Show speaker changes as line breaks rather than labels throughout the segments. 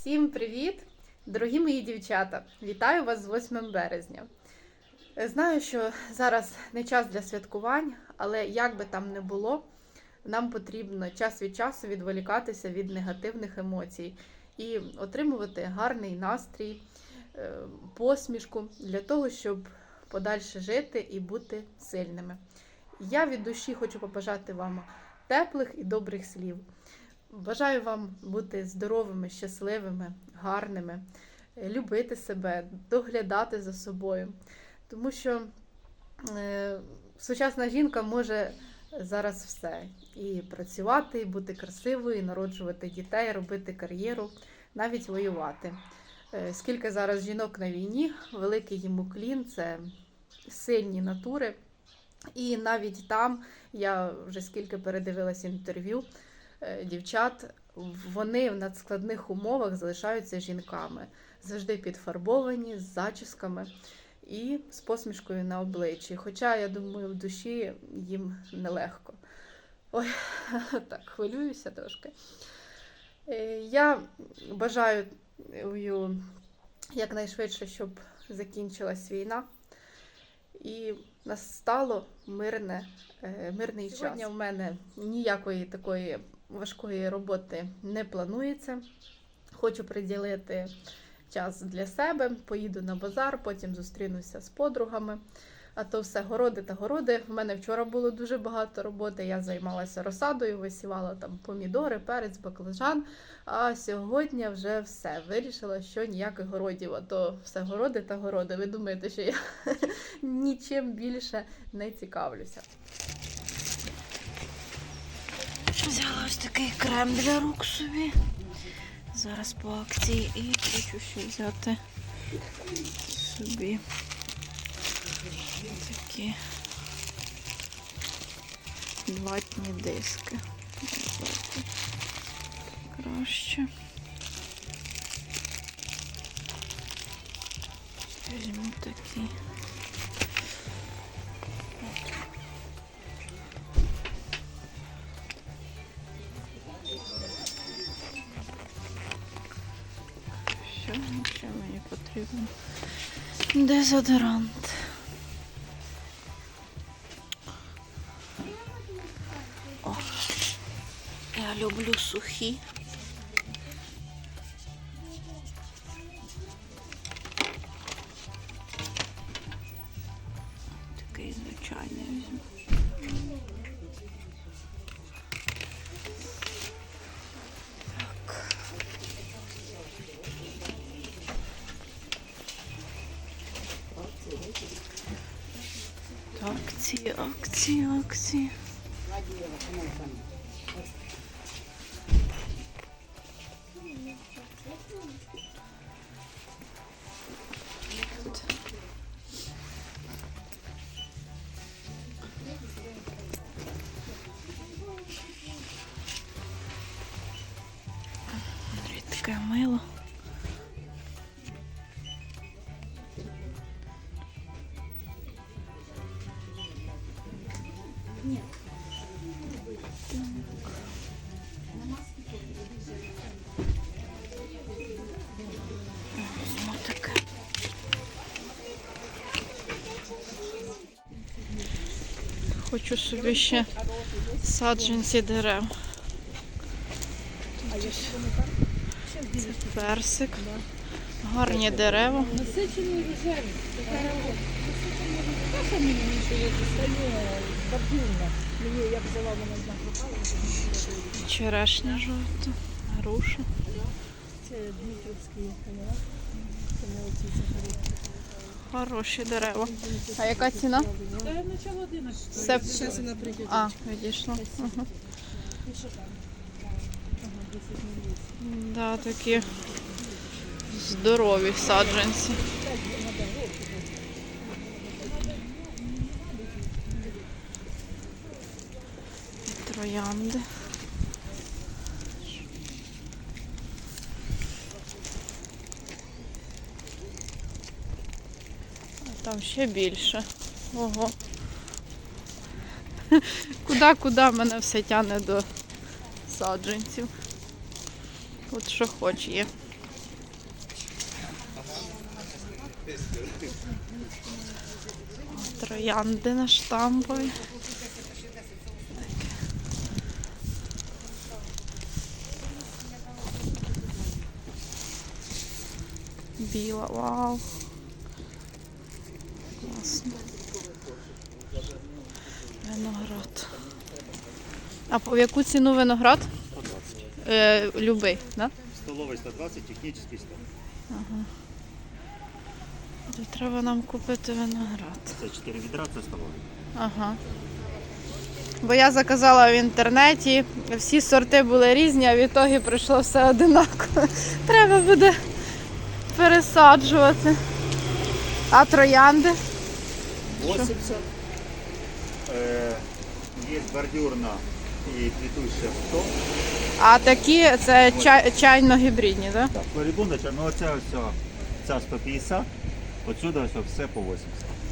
Всім привіт! Дорогі мої дівчата! Вітаю вас з 8 березня. Е, Знаю, що зараз не час для святкувань, але як би там не було, нам потрібно час від часу відволікатися від негативних емоцій і отримувати гарний настрій, е, посмішку для того, щоб подальше жити і бути сильними. Я від душі хочу побажати вам теплих і добрих слів. Бажаю вам бути здоровими, щасливими, гарними, любити себе, доглядати за собою. Тому що е, сучасна жінка може зараз все: і працювати, і бути красивою, і народжувати дітей, робити кар'єру, навіть воювати. Е, Скільки зараз жінок на війні, великий їм уклін, це сильні натури. І навіть там я вже скільки передивилася інтерв'ю дівчат, вони в надскладних умовах залишаються жінками, завжди підфарбовані, з зачісками і з посмішкою на обличчі. Хоча, я думаю, в душі їм нелегко. Ой, так, хвилююся трошки. Е, Я бажаю е, якнайшвидше, щоб закінчилась війна і настало мирне, е, мирний час. Сьогодні в мене ніякої такої важкої роботи не планується. Хочу приділити час для себе, поїду на базар, потім зустрінуся з подругами. А то все городи та городи. В мене вчора було дуже багато роботи. Я займалася розсадою, висівала там помідори, перець, баклажан. А сьогодні вже все. Вирішила, що ніяких городів, а то все городи та городи. Ви думаєте, що я нічим більше не цікавлюся.
Взяла ось такий крем для рук собі. Зараз по акції і хочу ще взяти собі такі ватні диски. Краще. Візьму такі. Мені потрібно? Дезодорант. О, я люблю сухі. Такий звичайний візьму. Акції, акції, акції. Хочу собі ще саджанці дерев. Це персик. Гарні дерева.
Наша мені що є стає бабюна. Мені я взяла вона з пропала.
Черешня жовта, груша.
Це Дмитровський канал. Це не оці сахари.
Хороші дерева. А яка ціна?
Начало 11.
Це...
Зараз вона прийде.
А, відійшла. Ага.
І що там? Ага, 10 мл.
Да, такі здорові саджанці. троянди. А там ще більше. Ого. Куди-куди мене все тяне до саджанців. От що хоч є.
Троянди на штампові. Біла, вау. Класно. Виноград. А по яку ціну виноград?
120.
Е, любий, да?
Столовий 120, технічний 100.
То треба нам купити виноград.
Це 4 відра, це столовий.
Ага. Бо я заказала в інтернеті, всі сорти були різні, а в ітогі прийшло все одинаково. Треба буде пересаджувати. А троянди?
80. Е, є бордюрна і квітуща 100.
А такі це чай, чайно-гібридні, так?
Так, флорибунда, ну оця ось ця 150, отсюди ось все по 80.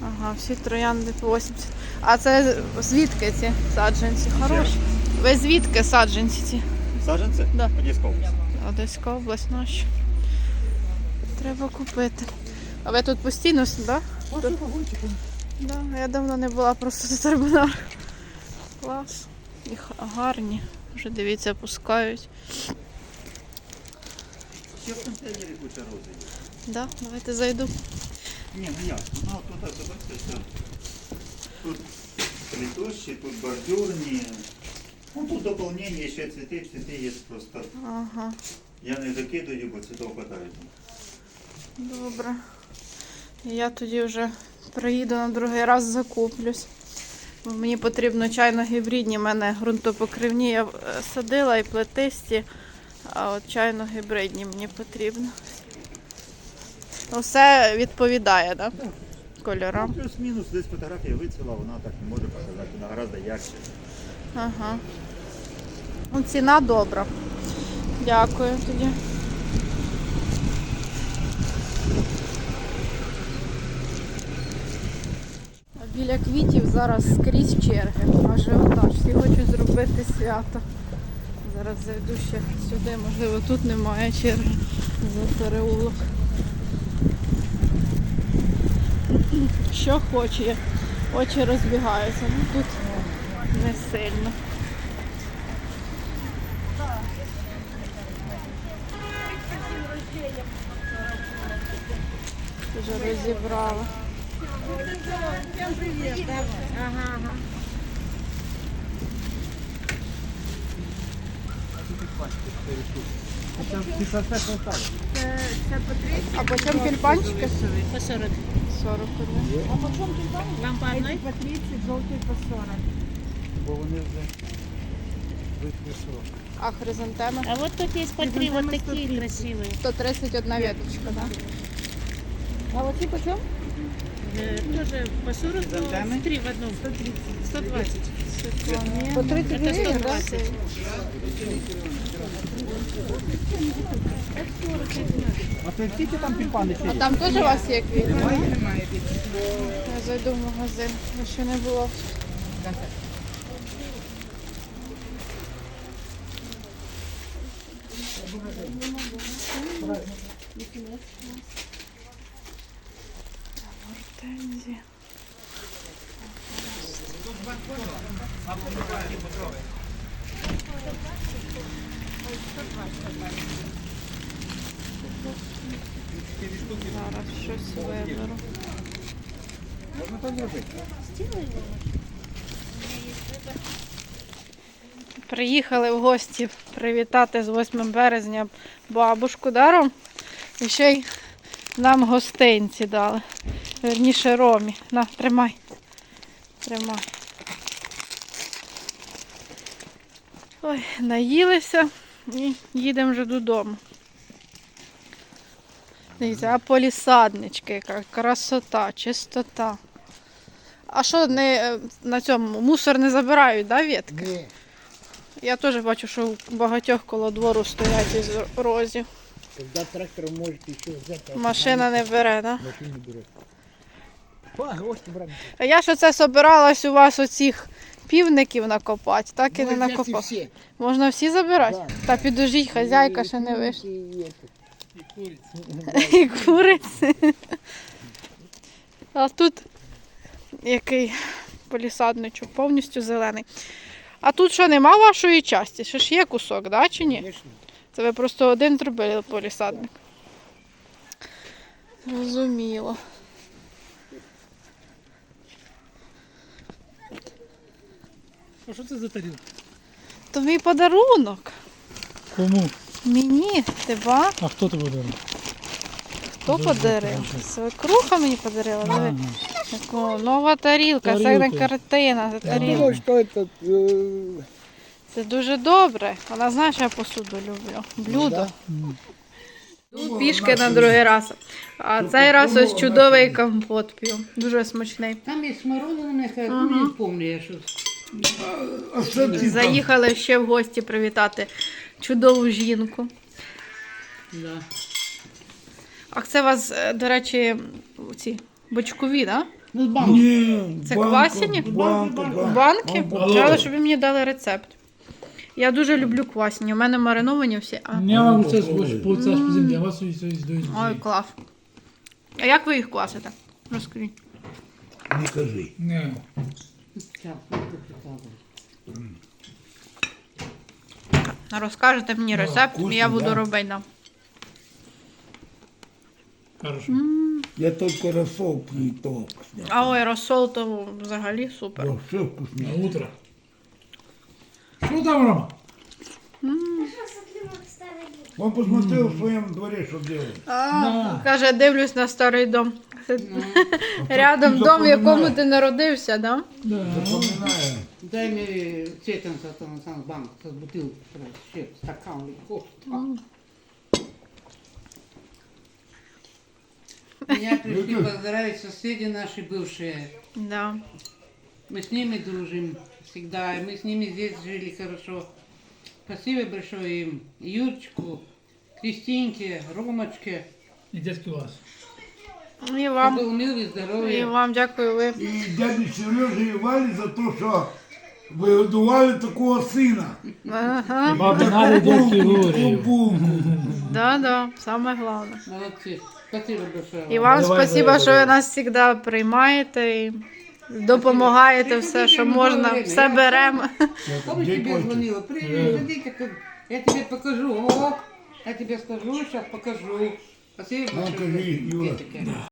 Ага, всі троянди по 80. А це звідки ці саджанці? Хороші. Ви звідки саджанці ці?
Саженці?
Да.
Одеська область.
Одеська область наша. Треба купити. А ви тут постійно, так? Да? Да, я давно не була просто до терміналу. Клас. Їх гарні. Вже дивіться, пускають.
Ще в контейнері куча рози є.
Да, давайте зайду.
Ні, ну як? Ну тут, бачите, все. Тут квітущі, тут бордюрні. Ну тут доповнення, ще цвіти, цвіти є просто.
Ага,
Я не закидаю, бо цвітов хватає.
Добре. Я тоді вже приїду на другий раз закуплюсь. Бо мені потрібно чайно-гібридні. У мене ґрунтопокривні я е, садила і плетисті, а от чайно-гібридні мені потрібно. Все відповідає, так? Да? Кольорам.
Ну, Плюс-мінус, десь фотографія вицвіла, вона так не може показати, вона гораздо ярче.
Ага. Ну, ціна добра. Дякую тоді. Біля квітів зараз скрізь черги. Ажіотаж. Всі хочуть зробити свято. Зараз зайду ще сюди, можливо, тут немає черги за переулок. Що хоче, очі розбігаються. Ну тут не сильно. Вже розібрала. А по чому тюльпанчики?
По 40.
40 один.
Вам по одной?
по 30, желтый по 40.
Бо вони вже вийшли.
А хризантеми?
А вот тут есть по три вот такие красивые.
131 веточка, да?
А вот эти почем?
Э, тоже по 40, но три в одном. 120.
По 30
Это
гривен, да?
120.
А скільки там тюльпани ще
А там теж у вас є квіти? Я зайду в магазин, я ще не було. Гортензія. Зараз щось виберу. Приїхали в гості привітати з 8 березня бабушку даром. І ще й нам гостинці дали. Верніше Ромі. На, тримай. Тримай. Ой, наїлися і їдемо вже додому. Дивіться, а полісаднички, яка красота, чистота. А що не е, на цьому мусор не забирають, да, ветки?
Ні.
Я теж бачу, що у багатьох коло двору стоять із розів.
Когда трактор может еще взять, а
Машина не бере, да?
машину брать.
А я ж оце собиралась у вас оцих півників накопати, так і не накопала.
все.
Можна всі забирати?
Да.
Та підождіть, хазяйка ще не вийшла.
И это.
І куриці. А тут який полісадничок, повністю зелений. А тут що, нема вашої часті? Ще ж є кусок, да, чи ні?
Конечно.
Це ви просто один зробили полісадник. Зрозуміло.
А що це за тарілка?
То мій подарунок.
Кому?
Мені, тебе.
А хто тебе дарує?
Хто
Дуже
подарив? Свекруха мені подарила.
Ага.
Таку, нова тарілка, це
Тарілка.
картина, це
Я
тарілка.
это...
Це дуже добре. Вона знає, що я посуду люблю. Блюдо. Тут пішки на другий раз. А цей раз ось чудовий компот п'ю. Дуже смачний.
Там є смородина, я не пам'ятаю, я щось.
Заїхали ще в гості привітати чудову жінку.
Да.
А це у вас, е, до речі, ці бочкові, да?
Ну, з банки.
Це квасені? Банки? Треба, щоб ви мені дали рецепт. Я дуже люблю квасені. У мене мариновані всі. А...
Не вам це ж по це ж по землі, а вас
Ой, клас. А як ви їх квасите? Розкажіть.
Не кажи.
Не.
Тут
Розкажете мені рецепт, і я буду робити. Да.
Хорошо.
Я только рассол не то.
А ой, розсол то взагалі супер.
Вообще вкусно.
На утро. Що там, Рома?
Он посмотрел в своем дворе, что делает.
А, Каже, дивлюсь на старий дом. Рядом
ти
дом, в якому
запам'ятай.
ти народився, да?
Да.
Запоминаю.
Дай мне цветом там, там, банк, с бутылку, ще стакан или кофе. Меня пришли поздравить соседи наши бывшие.
Да.
Мы с ними дружим всегда, и мы с ними здесь жили хорошо. Спасибо большое им. Юрчику, Кристинке, Ромочке.
І дядьки вас.
І вам,
Чтобы милый,
і
здоровья.
вам дякую ви.
И дяде Сереже и Вале за то, что вы годували такого сына.
Ага.
Бабі надо дядьки Юрію.
Булку.
Да, да, саме головне.
Молодцы. Спасибо большое.
І вам
Давай,
спасибо,
давай,
що
давай.
ви нас завжди приймаєте і допомагаєте все, що можна, все беремо.
Помнишь,
тобі
дзвонила? Привет, иди, я тобі покажу. О, я тебе скажу, зараз покажу. Спасибо
Ну, кажи, Юра.
Петя.